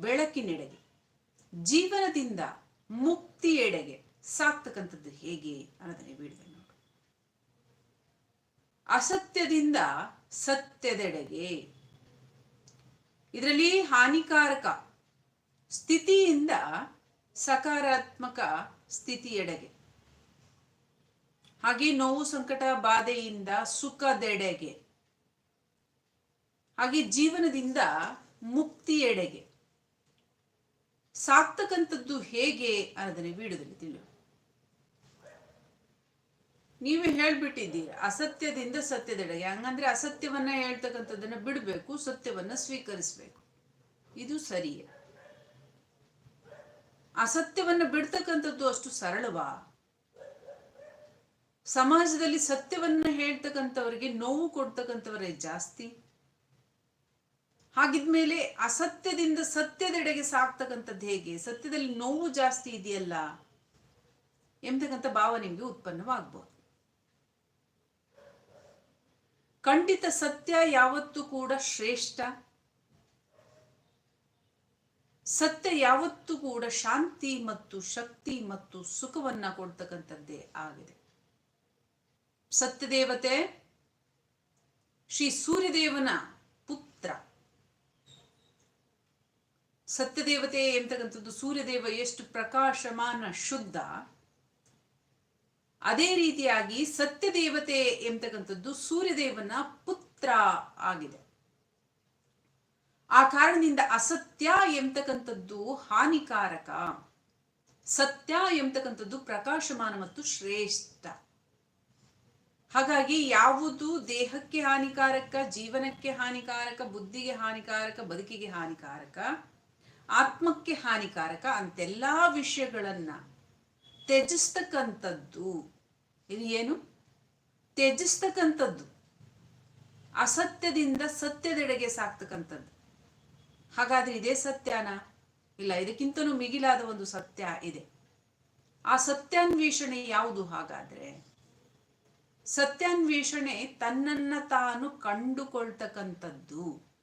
ಬೆಳಕಿನೆಡೆಗೆ, ಜೀವನದಿಂದ ಮುಕ್ತಿಯೆಡೆಗೆ ಸಾಕ್ತಕ್ಕಂಥದ್ದು ಹೇಗೆ ಅನ್ನೋದನ್ನ ಬಿಡಿದೆ ನೋಡು ಅಸತ್ಯದಿಂದ ಸತ್ಯದೆಡೆಗೆ. ಇದರಲ್ಲಿ ಹಾನಿಕಾರಕ ಸ್ಥಿತಿಯಿಂದ ಸಕಾರಾತ್ಮಕ ಸ್ಥಿತಿಯೆಡೆಗೆ ಹಾಗೆ ನೋವು, ಸಂಕಟ, ಬಾಧೆಯಿಂದ ಸುಖದೆಡೆಗೆ. ಹಾಗೆ ಜೀವನದಿಂದ ಮುಕ್ತಿಯೆಡೆಗೆ ಸಾಕ್ತಕ್ಕಂಥದ್ದು ಹೇಗೆ ಅನ್ನೋದನ್ನ ವಿಡಿಯೋದಲ್ಲಿ ತಿಳು ನೀವೇ ಹೇಳ್ಬಿಟ್ಟಿದ್ದೀರಿ, ಅಸತ್ಯದಿಂದ ಸತ್ಯದೆಡೆಗೆ ಹಂಗಂದ್ರೆ ಅಸತ್ಯವನ್ನ ಹೇಳ್ತಕ್ಕಂಥದ್ದನ್ನ ಬಿಡಬೇಕು, ಸತ್ಯವನ್ನ ಸ್ವೀಕರಿಸಬೇಕು. ಇದು ಸರಿಯೇ. ಅಸತ್ಯವನ್ನ ಬಿಡ್ತಕ್ಕಂಥದ್ದು ಅಷ್ಟು ಸರಳವಾ? ಸಮಾಜದಲ್ಲಿ ಸತ್ಯವನ್ನ ಹೇಳ್ತಕ್ಕಂಥವ್ರಿಗೆ ನೋವು ಕೊಡ್ತಕ್ಕಂಥವರೇ ಜಾಸ್ತಿ? ಹಾಗಿದ್ಮೇಲೆ ಅಸತ್ಯದಿಂದ ಸತ್ಯದೆಡೆಗೆ ಸಾಕ್ತಕ್ಕಂಥದ್ದು ಹೇಗೆ? ಸತ್ಯದಲ್ಲಿ ನೋವು ಜಾಸ್ತಿ ಇದೆಯಲ್ಲ, ಎಂಬತಕ್ಕಂಥ ಭಾವ ನಿಮಗೆ ಉತ್ಪನ್ನವಾಗ್ಬೋದು. ಖಂಡಿತ ಸತ್ಯ ಯಾವತ್ತೂ ಕೂಡ ಶ್ರೇಷ್ಠ. ಸತ್ಯ ಯಾವತ್ತೂ ಕೂಡ ಶಾಂತಿ ಮತ್ತು ಶಕ್ತಿ ಮತ್ತು ಸುಖವನ್ನ ಕೊಡ್ತಕ್ಕಂಥದ್ದೇ ಆಗಿದೆ. ಸತ್ಯದೇವತೆ ಶ್ರೀ ಸೂರ್ಯದೇವನ ಪುತ್ರ ಸತ್ಯದೇವತೆ ಎಂತಕ್ಕಂಥದ್ದು, ಸೂರ್ಯದೇವ ಎಷ್ಟು ಪ್ರಕಾಶಮಾನ ಶುದ್ಧ, ಅದೇ ರೀತಿಯಾಗಿ ಸತ್ಯದೇವತೆ ಎಂತಕ್ಕಂಥದ್ದು ಸೂರ್ಯದೇವನ ಪುತ್ರ ಆಗಿದೆ. ಆ ಕಾರಣದಿಂದ ಅಸತ್ಯ ಎಂತಕ್ಕಂಥದ್ದು ಹಾನಿಕಾರಕ, ಸತ್ಯ ಎಂತಕ್ಕಂಥದ್ದು ಪ್ರಕಾಶಮಾನ ಮತ್ತು ಶ್ರೇಷ್ಠ. ಹಾಗಾಗಿ ಯಾವುದು ದೇಹಕ್ಕೆ ಹಾನಿಕಾರಕ, ಜೀವನಕ್ಕೆ ಹಾನಿಕಾರಕ, ಬುದ್ಧಿಗೆ ಹಾನಿಕಾರಕ, ಬದುಕಿಗೆ ಹಾನಿಕಾರಕ ಆತ್ಮಕ್ಕೆ ಹಾನಿಕಾರಕ ಅಂತೆಲ್ಲ ವಿಷಯಗಳನ್ನ ತ್ಯಜಿಸ್ತಕ್ಕಂಥದ್ದು. ಇದು ಏನು? ತ್ಯಜಿಸ್ತಕ್ಕಂಥದ್ದು. ಅಸತ್ಯದಿಂದ ಸತ್ಯದೆಡೆಗೆ ಸಾಕ್ತಕ್ಕಂಥದ್ದು. ಹಾಗಾದ್ರೆ ಇದೇ ಸತ್ಯನ? ಇಲ್ಲ, ಇದಕ್ಕಿಂತನೂ ಮಿಗಿಲಾದ ಒಂದು ಸತ್ಯ ಇದೆ. ಆ ಸತ್ಯಾನ್ವೇಷಣೆ ಯಾವುದು ಹಾಗಾದ್ರೆ? ಸತ್ಯಾನ್ವೇಷಣೆ ತನ್ನನ್ನ ತಾನು ಕಂಡುಕೊಳ್ತಕ್ಕಂಥದ್ದು.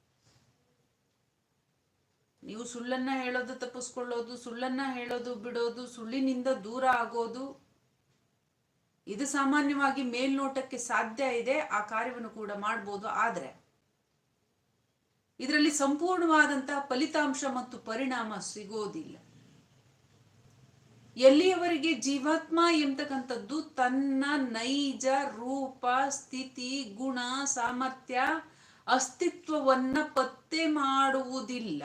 ಸುಳ್ಳನ್ನ ಹೇಳೋದು ತಪ್ಪಿಸ್ಕೊಳ್ಳೋದು, ಸುಳ್ಳನ್ನ ಹೇಳೋದು ಬಿಡೋದು, ಸುಳ್ಳಿನಿಂದ ದೂರ ಆಗೋದು, ಇದು ಸಾಮಾನ್ಯವಾಗಿ ಮೇಲ್ನೋಟಕ್ಕೆ ಸಾಧ್ಯ ಇದೆ, ಆ ಕಾರ್ಯವನ್ನು ಕೂಡ ಮಾಡ್ಬೋದು. ಆದ್ರೆ, ಇದರಲ್ಲಿ ಸಂಪೂರ್ಣವಾದಂತಹ ಫಲಿತಾಂಶ ಮತ್ತು ಪರಿಣಾಮ ಸಿಗೋದಿಲ್ಲ. ಎಲ್ಲಿಯವರೆಗೆ ಜೀವಾತ್ಮ ಎಂತಕ್ಕಂಥದ್ದು ತನ್ನ ನೈಜ ರೂಪ, ಸ್ಥಿತಿ, ಗುಣ, ಸಾಮರ್ಥ್ಯ, ಅಸ್ತಿತ್ವವನ್ನ ಪತ್ತೆ ಮಾಡುವುದಿಲ್ಲ.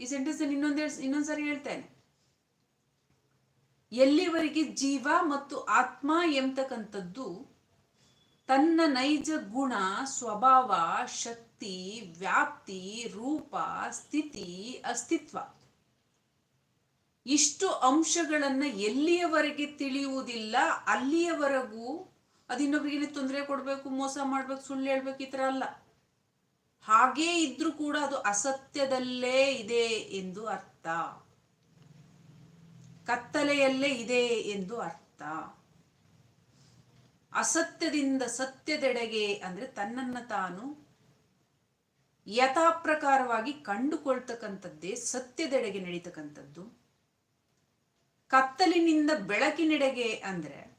ಈ ಸೆಂಟೆನ್ಸ್ ಇನ್ನೊಂದು ಇನ್ನೊಂದ್ಸರಿ ಹೇಳ್ತೇನೆ. ಎಲ್ಲಿವರೆಗೆ ಜೀವ ಮತ್ತು ಆತ್ಮ ಎಂಬತಕ್ಕಂಥದ್ದು ತನ್ನ ನೈಜ ಗುಣ, ಸ್ವಭಾವ, ಶಕ್ತಿ, ವ್ಯಾಪ್ತಿ, ರೂಪ, ಸ್ಥಿತಿ, ಅಸ್ತಿತ್ವ. ಇಷ್ಟು ಅಂಶಗಳನ್ನ ಎಲ್ಲಿಯವರೆಗೆ ತಿಳಿಯುವುದಿಲ್ಲ, ಅಲ್ಲಿಯವರೆಗೂ ಅದಿನ್ನೊಬ್ಬರಿಗೆ ತೊಂದರೆ ಕೊಡಬೇಕು, ಮೋಸ ಮಾಡ್ಬೇಕು, ಸುಳ್ಳು ಹೇಳ್ಬೇಕು ಈ ಅಲ್ಲ. ಹಾಗೇ ಇದ್ರೂ ಕೂಡ ಅದು ಅಸತ್ಯದಲ್ಲೇ ಇದೆ ಎಂದು ಅರ್ಥ. ಕತ್ತಲೆಯಲ್ಲೇ ಇದೆ ಎಂದು ಅರ್ಥ. ಅಸತ್ಯದಿಂದ ಸತ್ಯದೆಡೆಗೆ ಅಂದ್ರೆ ತನ್ನನ್ನ ತಾನು ಯಥಾಪ್ರಕಾರವಾಗಿ ಕಂಡುಕೊಳ್ತಕ್ಕಂಥದ್ದೇ ಸತ್ಯದೆಡೆಗೆ ನಡೀತಕ್ಕಂಥದ್ದು. ಕತ್ತಲಿನಿಂದ ಬೆಳಕಿನೆಡೆಗೆ ಅಂದ್ರೆ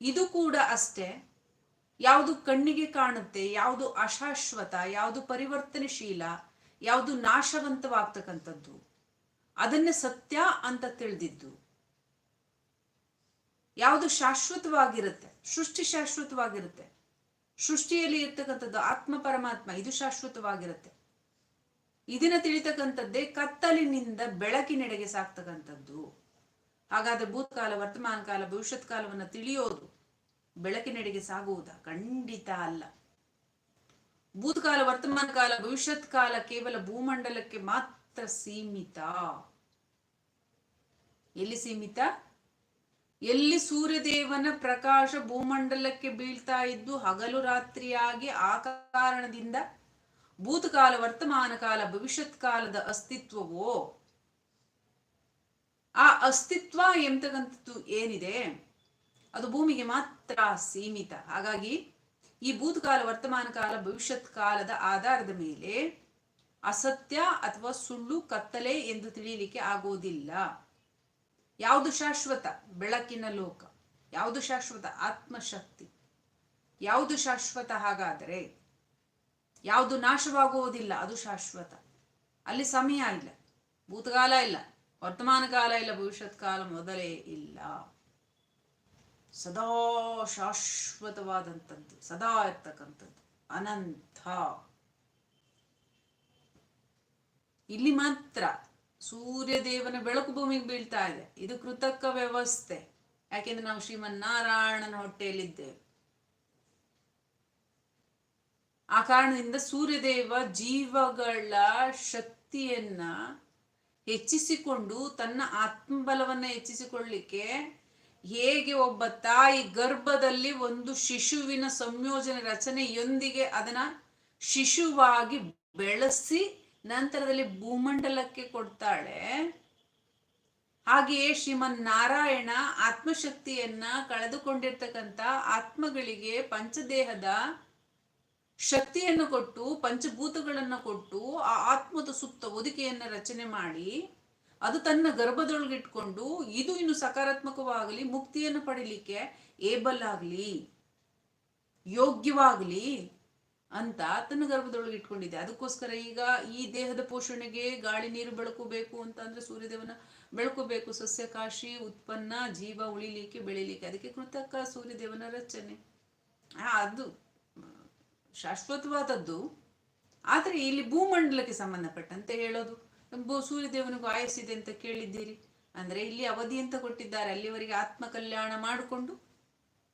ಇದು ಕೂಡ ಅಷ್ಟೇ. ಯಾವುದು ಕಣ್ಣಿಗೆ ಕಾಣುತ್ತೆ, ಯಾವುದು ಅಶಾಶ್ವತ, ಯಾವುದು ಪರಿವರ್ತನಶೀಲ, ಯಾವುದು ನಾಶವಂತವಾಗ್ತಕ್ಕಂಥದ್ದು. ಅದನ್ನೇ ಸತ್ಯ ಅಂತ ತಿಳಿದಿದ್ದು. ಯಾವುದು ಶಾಶ್ವತವಾಗಿರುತ್ತೆ, ಸೃಷ್ಟಿ ಶಾಶ್ವತವಾಗಿರುತ್ತೆ. ಸೃಷ್ಟಿಯಲ್ಲಿ ಇರ್ತಕ್ಕಂಥದ್ದು ಆತ್ಮ ಪರಮಾತ್ಮ, ಇದು ಶಾಶ್ವತವಾಗಿರುತ್ತೆ. ಇದನ್ನ ತಿಳಿತಕ್ಕಂಥದ್ದೇ ಕತ್ತಲಿನಿಂದ ಬೆಳಕಿನೆಡೆಗೆ ಸಾಕ್ತಕ್ಕಂಥದ್ದು. ಹಾಗಾದ್ರೆ ಭೂತಕಾಲ ವರ್ತಮಾನ ಕಾಲ ಭವಿಷ್ಯತ್ ಕಾಲವನ್ನು ತಿಳಿಯೋದು ಬೆಳಕಿನೆಡೆಗೆ ಸಾಗುವುದಾ? ಖಂಡಿತ ಅಲ್ಲ. ಭೂತಕಾಲ, ವರ್ತಮಾನ ಕಾಲ, ಭವಿಷ್ಯತ್ ಕಾಲ ಕೇವಲ ಭೂಮಂಡಲಕ್ಕೆ ಮಾತ್ರ ಸೀಮಿತ. ಎಲ್ಲಿ ಸೀಮಿತ? ಎಲ್ಲಿ ಸೂರ್ಯದೇವನ ಪ್ರಕಾಶ ಭೂಮಂಡಲಕ್ಕೆ ಬೀಳ್ತಾ ಇದ್ದು ಹಗಲು ರಾತ್ರಿಯಾಗಿ ಆ ಕಾರಣದಿಂದ ಭೂತಕಾಲ, ವರ್ತಮಾನ ಕಾಲ, ಭವಿಷ್ಯತ್ ಕಾಲದ ಅಸ್ತಿತ್ವವೋ? ಆ ಅಸ್ತಿತ್ವ ಎಂತಕ್ಕಂಥದ್ದು ಏನಿದೆ? ಅದು ಭೂಮಿಗೆ ಮಾತ್ರ ಸೀಮಿತ. ಹಾಗಾಗಿ ಈ ಭೂತಕಾಲ, ವರ್ತಮಾನ ಕಾಲ, ಭವಿಷ್ಯತ್ ಕಾಲದ ಆಧಾರದ ಮೇಲೆ ಅಸತ್ಯ ಅಥವಾ ಸುಳ್ಳು ಕತ್ತಲೆ ಎಂದು ತಿಳಿಯಲಿಕ್ಕೆ ಆಗೋದಿಲ್ಲ ಯಾವುದು ಶಾಶ್ವತ? ಬೆಳಕಿನ ಲೋಕ. ಯಾವುದು ಶಾಶ್ವತ? ಆತ್ಮಶಕ್ತಿ. ಯಾವುದು ಶಾಶ್ವತ ಹಾಗಾದರೆ? ಯಾವುದು ನಾಶವಾಗುವುದಿಲ್ಲ, ಅದು ಶಾಶ್ವತ. ಅಲ್ಲಿ ಸಮಯ ಇಲ್ಲ. ಭೂತಕಾಲ ಇಲ್ಲ. ವರ್ತಮಾನ ಕಾಲ ಇಲ್ಲ. ಭವಿಷ್ಯತ್ ಕಾಲ ಮೊದಲೇ ಇಲ್ಲ. ಸದಾ ಶಾಶ್ವತವಾದಂಥದ್ದು, ಸದಾ ಇರ್ತಕ್ಕಂಥದ್ದು, ಅನಂತ. ಇಲ್ಲಿ ಮಾತ್ರ ಸೂರ್ಯ ದೇವನ ಬೆಳಕು ಭೂಮಿಗೆ ಬೀಳ್ತಾ ಇದೆ. ಇದು ಕೃತಕ ವ್ಯವಸ್ಥೆ. ಯಾಕೆಂದ್ರೆ ನಾವು ಶ್ರೀಮನ್ನಾರಾಯಣನ ಹೊಟ್ಟೆಯಲ್ಲಿದ್ದೇವೆ. ಆ ಕಾರಣದಿಂದ ಸೂರ್ಯದೇವ ಜೀವಗಳ ಶಕ್ತಿಯನ್ನ ಹೆಚ್ಚಿಸಿಕೊಂಡು ತನ್ನ ಆತ್ಮಬಲವನ್ನ ಹೆಚ್ಚಿಸಿಕೊಳ್ಳಿಕ್ಕೆ ಹೇಗೆ ಒಬ್ಬ ತಾಯಿ ಗರ್ಭದಲ್ಲಿ ಒಂದು ಶಿಶುವಿನ ಸಂಯೋಜನೆ ರಚನೆಯೊಂದಿಗೆ ಅದನ್ನ ಶಿಶುವಾಗಿ ಬೆಳೆಸಿ ನಂತರದಲ್ಲಿ ಭೂಮಂಡಲಕ್ಕೆ ಕೊಡ್ತಾಳೆ. ಹಾಗೆಯೇ ಶ್ರೀಮನ್ ನಾರಾಯಣ ಆತ್ಮಶಕ್ತಿಯನ್ನ ಕಳೆದುಕೊಂಡಿರ್ತಕ್ಕಂಥ ಆತ್ಮಗಳಿಗೆ ಪಂಚದೇಹದ ಶಕ್ತಿಯನ್ನು ಕೊಟ್ಟು, ಪಂಚಭೂತಗಳನ್ನು ಕೊಟ್ಟು, ಆ ಆತ್ಮದ ಸುತ್ತ ಒದಿಕೆಯನ್ನು ರಚನೆ ಮಾಡಿ ಅದು ತನ್ನ ಗರ್ಭದೊಳಗಿಟ್ಕೊಂಡು ಇದು ಇನ್ನು ಸಕಾರಾತ್ಮಕವಾಗಲಿ, ಮುಕ್ತಿಯನ್ನು ಪಡಿಲಿಕ್ಕೆ ಏಬಲ್ ಆಗಲಿ, ಯೋಗ್ಯವಾಗಲಿ ಅಂತ ತನ್ನ ಗರ್ಭದೊಳಗೆ ಇಟ್ಕೊಂಡಿದೆ ಅದಕ್ಕೋಸ್ಕರ ಈಗ ಈ ದೇಹದ ಪೋಷಣೆಗೆ ಗಾಳಿ ನೀರು ಬೆಳಕು ಬೇಕು ಅಂತ ಅಂದ್ರೆ ಸೂರ್ಯದೇವನ ಬೆಳಕು ಬೇಕು ಸಸ್ಯಕಾಶಿ ಉತ್ಪನ್ನ ಜೀವ ಉಳಿಲಿಕ್ಕೆ, ಬೆಳಿಲಿಕ್ಕೆ. ಅದಕ್ಕೆ ಕೃತಕ ಸೂರ್ಯದೇವನ ರಚನೆ. ಅದು ಶಾಶ್ವತವಾದದ್ದು. ಆದರೆ ಇಲ್ಲಿ ಭೂಮಂಡಲಕ್ಕೆ ಸಂಬಂಧಪಟ್ಟಂತೆ ಹೇಳೋದು. ಸೂರ್ಯದೇವನಿಗೂ ಆಯಸ್ಸಿದೆ ಅಂತ ಕೇಳಿದ್ದೀರಿ. ಅಂದ್ರೆ ಇಲ್ಲಿ ಅವಧಿ ಅಂತ ಕೊಟ್ಟಿದ್ದಾರೆ. ಅಲ್ಲಿವರೆಗೆ ಆತ್ಮ ಕಲ್ಯಾಣ ಮಾಡಿಕೊಂಡು,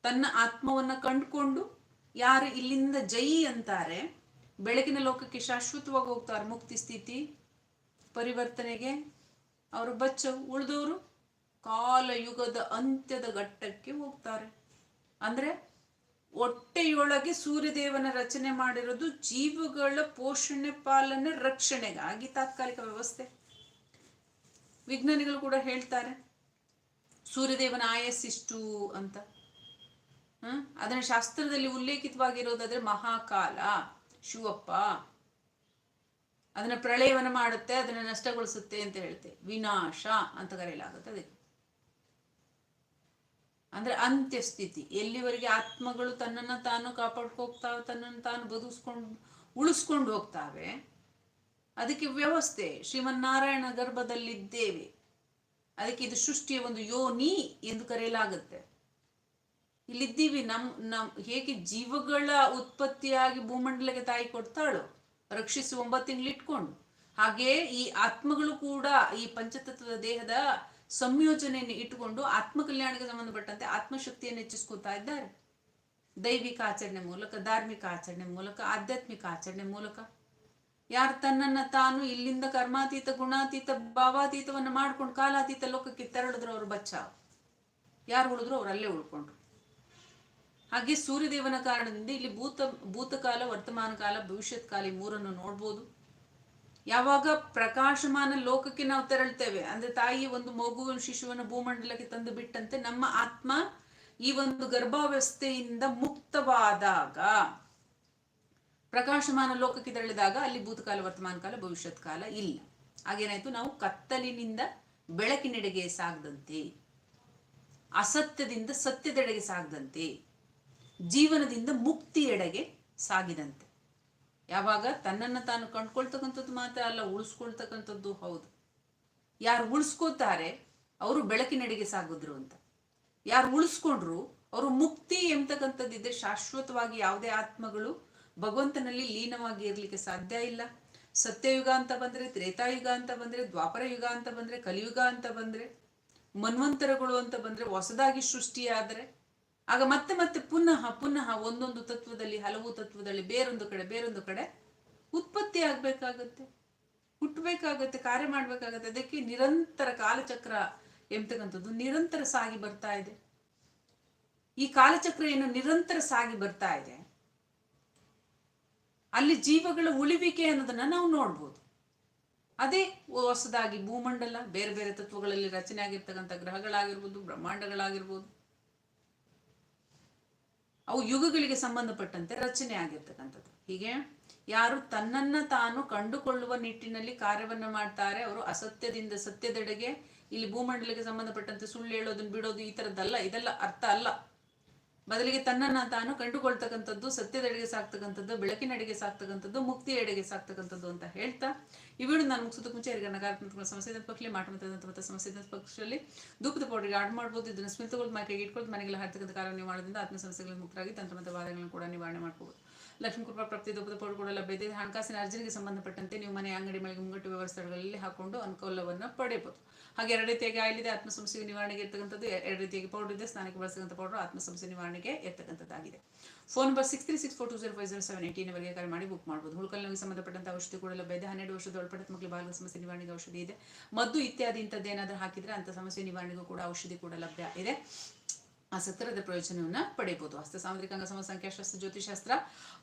ತನ್ನ ಆತ್ಮವನ್ನ ಕಂಡುಕೊಂಡು, ಯಾರು ಇಲ್ಲಿಂದ ಜೈ ಅಂತಾರೆ, ಬೆಳಕಿನ ಲೋಕಕ್ಕೆ ಶಾಶ್ವತವಾಗಿ ಹೋಗ್ತಾರೆ. ಮುಕ್ತಿ ಸ್ಥಿತಿ, ಪರಿವರ್ತನೆಗೆ ಅವರು ಬಚ್ಚ ಉಳಿದವರು ಕಾಲಯುಗದ ಅಂತ್ಯದ ಘಟ್ಟಕ್ಕೆ ಹೋಗ್ತಾರೆ. ಅಂದ್ರೆ ಹೊಟ್ಟೆಯೊಳಗೆ ಸೂರ್ಯದೇವನ ರಚನೆ ಮಾಡಿರೋದು ಜೀವಗಳ ಪೋಷಣೆ ಪಾಲನೆ ರಕ್ಷಣೆಗಾಗಿ ತಾತ್ಕಾಲಿಕ ವ್ಯವಸ್ಥೆ. ವಿಜ್ಞಾನಿಗಳು ಕೂಡ ಹೇಳ್ತಾರೆ, ಸೂರ್ಯದೇವನ ಆಯಸ್ಸಿಷ್ಟು ಅಂತ. ಹ? ಅದನ್ನ ಶಾಸ್ತ್ರದಲ್ಲಿ ಉಲ್ಲೇಖಿತವಾಗಿರೋದಾದ್ರೆ ಮಹಾಕಾಲ, ಶಿವಪ್ಪ. ಅದನ್ನ ಪ್ರಳಯವನ್ನು ಮಾಡುತ್ತೆ, ಅದನ್ನ ನಷ್ಟಗೊಳಿಸುತ್ತೆ ಅಂತ ಹೇಳ್ತೆ. ವಿನಾಶ ಅಂತ ಕರೆಯಲಾಗುತ್ತೆ ಅದಕ್ಕೆ. ಅಂದ್ರೆ ಅಂತ್ಯ ಸ್ಥಿತಿ ಎಲ್ಲಿವರೆಗೆ ಆತ್ಮಗಳು ತನ್ನನ್ನ ತಾನು ಕಾಪಾಡ್ಕೋಗ್ತಾವೆ, ತನ್ನನ್ನು ತಾನು ಬದುಸ್ಕೊಂಡು, ಉಳಿಸ್ಕೊಂಡು ಹೋಗ್ತಾವೆ, ಅದಕ್ಕೆ ವ್ಯವಸ್ಥೆ. ಶ್ರೀಮನ್ನಾರಾಯಣ ಗರ್ಭದಲ್ಲಿದ್ದೇವೆ. ಅದಕ್ಕೆ ಇದು ಸೃಷ್ಟಿಯ ಒಂದು ಯೋನಿ ಎಂದು ಕರೆಯಲಾಗುತ್ತೆ. ಇಲ್ಲಿದ್ದೀವಿ, ನಮ್ ನಮ್, ಹೇಗೆ ಜೀವಗಳ ಉತ್ಪತ್ತಿಯಾಗಿ ಭೂಮಂಡಲಕ್ಕೆ ತಾಯಿ ಕೊಡ್ತಾಳೋ, ರಕ್ಷಿಸಿ ಒಂಬತ್ತು ತಿಂಗಳು ಇಟ್ಕೊಂಡು. ಹಾಗೆ ಈ ಆತ್ಮಗಳು ಕೂಡ ಈ ಪಂಚತತ್ವದ ದೇಹದ ಸಂಯೋಜನೆಯನ್ನು ಇಟ್ಟುಕೊಂಡು ಆತ್ಮ ಕಲ್ಯಾಣಕ್ಕೆ ಸಂಬಂಧಪಟ್ಟಂತೆ ಆತ್ಮಶಕ್ತಿಯನ್ನು ಹೆಚ್ಚಿಸ್ಕೊತಾ ಇದ್ದಾರೆ. ದೈವಿಕ ಆಚರಣೆ ಮೂಲಕ, ಧಾರ್ಮಿಕ ಆಚರಣೆ ಮೂಲಕ, ಆಧ್ಯಾತ್ಮಿಕ ಆಚರಣೆ ಮೂಲಕ. ಯಾರು ತನ್ನನ್ನು ತಾನು ಇಲ್ಲಿಂದ ಕರ್ಮಾತೀತ, ಗುಣಾತೀತ, ಭಾವಾತೀತವನ್ನು ಮಾಡ್ಕೊಂಡು ಕಾಲಾತೀತ ಲೋಕಕ್ಕೆ ತೆರಳಿದ್ರು ಅವರು ಬಚ್ಚಾವ್ ಯಾರು ಉಳಿದ್ರು ಅವ್ರು ಅಲ್ಲೇ ಉಳ್ಕೊಂಡ್ರು. ಹಾಗೆ ಸೂರ್ಯದೇವನ ಕಾರಣದಿಂದ ಇಲ್ಲಿ ಭೂತ, ಭೂತಕಾಲ, ವರ್ತಮಾನ ಕಾಲ, ಭವಿಷ್ಯತ್ ಕಾಲ ಈ ಮೂರನ್ನು ನೋಡ್ಬೋದು. ಯಾವಾಗ ಪ್ರಕಾಶಮಾನ ಲೋಕಕ್ಕೆ ನಾವು ತೆರಳ್ತೇವೆ? ಅಂದ್ರೆ ತಾಯಿ ಒಂದು ಮಗುವಿನ ಶಿಶುವನ್ನು ಭೂಮಂಡಲಕ್ಕೆ ತಂದು ಬಿಟ್ಟಂತೆ ನಮ್ಮ ಆತ್ಮ ಈ ಒಂದು ಗರ್ಭಾವಸ್ಥೆಯಿಂದ ಮುಕ್ತವಾದಾಗ, ಪ್ರಕಾಶಮಾನ ಲೋಕಕ್ಕೆ ತೆರಳಿದಾಗ ಅಲ್ಲಿ ಭೂತಕಾಲ, ವರ್ತಮಾನ ಕಾಲ ಭವಿಷ್ಯತ್ ಕಾಲ ಇಲ್ಲ. ಹಾಗೇನಾಯ್ತು? ನಾವು ಕತ್ತಲಿನಿಂದ ಬೆಳಕಿನೆಡೆಗೆ ಸಾಗದಂತೆ, ಅಸತ್ಯದಿಂದ ಸತ್ಯದೆಡೆಗೆ ಸಾಗದಂತೆ, ಜೀವನದಿಂದ ಮುಕ್ತಿಯೆಡೆಗೆ ಸಾಗಿದಂತೆ. ಯಾವಾಗ ತನ್ನನ್ನು ತಾನು ಕಂಡ್ಕೊಳ್ತಕ್ಕಂಥದ್ದು ಮಾತ್ರ ಅಲ್ಲ, ಉಳಿಸ್ಕೊಳ್ತಕ್ಕಂಥದ್ದು ಹೌದು. ಯಾರು ಉಳಿಸ್ಕೋತಾರೆ ಅವರು ಬೆಳಕಿನಡೆಗೆ ಸಾಗಿದ್ರು ಅಂತ. ಯಾರು ಉಳಿಸ್ಕೊಂಡ್ರು, ಅವರು ಮುಕ್ತಿ ಎಂಬತಕ್ಕಂಥದ್ದಿದ್ರೆ ಶಾಶ್ವತವಾಗಿ ಯಾವುದೇ ಆತ್ಮಗಳು ಭಗವಂತನಲ್ಲಿ ಲೀನವಾಗಿ ಇರಲಿಕ್ಕೆ ಸಾಧ್ಯ ಇಲ್ಲ. ಸತ್ಯಯುಗ ಅಂತ ಬಂದರೆ, ತ್ರೇತಾಯುಗ ಅಂತ ಬಂದರೆ ದ್ವಾಪರ ಯುಗ ಅಂತ ಬಂದರೆ, ಕಲಿಯುಗ ಅಂತ ಬಂದರೆ, ಮನ್ವಂತರಗಳು ಅಂತ ಬಂದರೆ, ಹೊಸದಾಗಿ ಸೃಷ್ಟಿಯಾದ್ರೆ ಆಗ ಮತ್ತೆ ಮತ್ತೆ ಪುನಃ ಪುನಃ ಒಂದೊಂದು ತತ್ವದಲ್ಲಿ, ಹಲವು ತತ್ವದಲ್ಲಿ, ಬೇರೊಂದು ಕಡೆ ಬೇರೊಂದು ಕಡೆ ಉತ್ಪತ್ತಿ ಆಗ್ಬೇಕಾಗತ್ತೆ. ಹುಟ್ಟಬೇಕಾಗತ್ತೆ, ಕಾರ್ಯ ಮಾಡ್ಬೇಕಾಗತ್ತೆ. ಅದಕ್ಕೆ ನಿರಂತರ ಕಾಲಚಕ್ರ ಎಂಬತಕ್ಕಂಥದ್ದು ನಿರಂತರ ಸಾಗಿ ಬರ್ತಾ ಇದೆ. ಈ ಕಾಲಚಕ್ರ ಏನು ನಿರಂತರ ಸಾಗಿ ಬರ್ತಾ ಇದೆ. ಅಲ್ಲಿ ಜೀವಗಳ ಉಳಿವಿಕೆ ಅನ್ನೋದನ್ನ ನಾವು ನೋಡ್ಬೋದು. ಅದೇ ಹೊಸದಾಗಿ ಭೂಮಂಡಲ, ಬೇರೆ ಬೇರೆ ತತ್ವಗಳಲ್ಲಿ ರಚನೆ ಆಗಿರ್ತಕ್ಕಂಥ ಗ್ರಹಗಳಾಗಿರ್ಬೋದು, ಬ್ರಹ್ಮಾಂಡಗಳಾಗಿರ್ಬೋದು. ಅವು ಯುಗಗಳಿಗೆ ಸಂಬಂಧಪಟ್ಟಂತೆ ರಚನೆ ಆಗಿರ್ತಕ್ಕಂಥದ್ದು. ಹೀಗೆ ಯಾರು ತನ್ನನ್ನ ತಾನು ಕಂಡುಕೊಳ್ಳುವ ನಿಟ್ಟಿನಲ್ಲಿ ಕಾರ್ಯವನ್ನ ಮಾಡ್ತಾರೆ, ಅವರು ಅಸತ್ಯದಿಂದ ಸತ್ಯದೆಡೆಗೆ, ಇಲ್ಲಿ ಭೂಮಂಡಲಕ್ಕೆ ಸಂಬಂಧಪಟ್ಟಂತೆ ಸುಳ್ಳು ಹೇಳೋದನ್ನ ಬಿಡೋದು ಈ ತರದ್ದಲ್ಲ, ಇದೆಲ್ಲ ಅರ್ಥ ಅಲ್ಲ. ಬದಲಿಗೆ ತನ್ನನ್ನು ತಾನು ಕಂಡುಕೊಳ್ತಕ್ಕಂಥದ್ದು ಸತ್ಯದೆಡೆಗೆ ಸಾಕ್ತಕ್ಕಂಥದ್ದು ಬೆಳಕಿನೆಡೆಗೆ ಸಾಕ್ತಕ್ಕಂಥದ್ದು ಮುಕ್ತಿಯೆಡೆಗೆ ಸಾಕ್ತಕ್ಕಂಥದ್ದು ಅಂತ ಹೇಳ್ತಾ ಇವಳು ನಾನು ಮುಗಿಸೋದಕ್ಕೆ ಮುಂಚೆ ಯಾರಿಗಾರ ನಕಾರಾತ್ಮಕ ಸಮಸ್ಯೆ ಪಕ್ಷದಲ್ಲಿ ಮಾಟ ಮತ್ತು ಸಮಸ್ಯೆ ಪಕ್ಷದಲ್ಲಿ ದೂಪದ ಪೌಡರ್ಗೆ ಆಡ್ ಮಾಡ್ಬೋದು, ಇದನ್ನು ಸ್ಮಿತಗೊಳ್ದು ಮೈಕೆಗೆ ಇಟ್ಕೊಂಡು ಮನೆಗೆಲ್ಲ ಹಾಕ್ತಕ್ಕಂಥ ಕಾರ್ಯ ನೀವು ಆತ್ಮ ಸಮಸ್ಯೆಗಳಿಗೆ ಮುಕ್ತರಾಗಿ ತಂತ್ರ ಮತ್ತು ಕೂಡ ನಿವಾರಣೆ ಮಾಡ್ಕೋಬಹುದು ಲಕ್ಷ್ಮೀ ಕೃಪಾ ಪ್ರಾಪ್ತಿ ಪೌಡರ್ ಕೂಡ ಲಭ್ಯ ಇದೆ ಹಣಕಾಸಿನ ಅರ್ಜನೆಗೆ ಸಂಬಂಧಪಟ್ಟಂತೆ ನೀವು ಮನೆ ಅಂಗಡಿ ಮಳಿಗೆ ಮುಂಗಟ್ಟು ವ್ಯವಸ್ಥೆಗಳಲ್ಲಿ ಹಾಕೊಂಡು ಅನುಕೂಲವನ್ನು ಪಡೆಯಬಹುದು. ಹಾಗೆ ಎರಡು ರೀತಿಯಾಗಿ ಆಯಿಲ್ ಇದೆ ಆತ್ಮ ನಿವಾರಣೆಗೆ ಇರ್ತಕ್ಕಂಥದ್ದು ಎರಡು ರೀತಿಯಾಗಿ ಪೌಡರ್ ಇದೆ. ಸ್ನಾನಕ್ಕೆ ಬಳಸತಕ್ಕಂಥ ಪೌಡರ್ ಆತ್ಮ ಸಮಸ್ಯೆ ನಿವಾರಣೆಗೆ ಇರ್ತಕ್ಕಂಥದ್ದಾಗಿದೆ. Phone number six three six four two zero five zero seven ಏಯ್ಟೀನವರೆಗೆ ಕರೆ ಮಾಡಿ ಬುಕ್ ಮಾಡಬಹುದು. ಹುಳುಕಲ್ಲಿಗೆ ಸಂಬಂಧಪಟ್ಟಂತ ಔಷಧಿ ಕೂಡ ಲಭ್ಯ ಇದೆ ಹನ್ನೆರಡು ವರ್ಷದ ಒಳಪಟ್ಟ ಮಕ್ಕಳು ಬಾಲ ಸಮಸ್ಯೆ ನಿವಾರಣೆಗೆ ಔಷಧಿ ಇದೆ. ಮದ್ದು ಇತ್ಯಾದಿ ಇಂಥದ್ದು ಏನಾದರೂ ಹಾಕಿದ್ರೆ ಅಂತ ಸಮಸ್ಯೆ ನಿವಾರಣೆಗೂ ಕೂಡ ಔಷಧಿ ಕೂಡ ಲಭ್ಯ ಇದೆ. ಆಸಕ್ತರದ ಪ್ರಯೋಜನವನ್ನು ಪಡೆಯಬಹುದು. ಹಸ್ತ ಸಾಮುದ್ರಿಕ ಅಂಗ ಸಮ ಸಂಖ್ಯಾಶಾಸ್ತ್ರ ಜ್ಯೋತಿಷಾಸ್ತ್ರ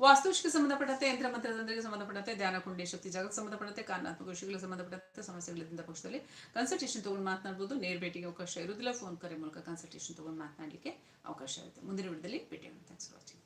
ವಾಸ್ತುಶಿಕ ಸಂಬಂಧಪಟ್ಟಂತೆ, ಯಂತ್ರ ಮಂತ್ರತಂತ್ರಕ್ಕೆ ಸಂಬಂಧಪಟ್ಟಂತೆ, ಧ್ಯಾನ, ಕುಂಡಿ, ಶಕ್ತಿ ಜಗತ್ ಸಂಬಂಧಪಟ್ಟಂತೆ, ಕಾರಣಾತ್ಮಕ ವಿಷಯಗಳಿಗೆ ಸಂಬಂಧಪಟ್ಟಂತೆ ಸಮಸ್ಯೆಗಳಿಂದ ಪಕ್ಷದಲ್ಲಿ ಕನ್ಸಲ್ಟೇಷನ್ ತಗೊಂಡು ಮಾತನಾಡಬಹುದು ನೇರ ಭೇಟಿಗೆ ಅವಕಾಶ ಇರುವುದಿಲ್ಲ. ಫೋನ್ ಕರೆ ಮೂಲಕ ಕನ್ಸಲ್ಟೇಷನ್ ತಗೊಂಡು ಮಾತನಾಡಲಿಕ್ಕೆ ಅವಕಾಶ ಇರುತ್ತೆ. ಮುಂದಿನ ವಿಡಿಯೋದಲ್ಲಿ ಭೇಟಿ ಥ್ಯಾಂಕ್ಸ್ ಫಾರ್ ವಾಚಿಂಗ್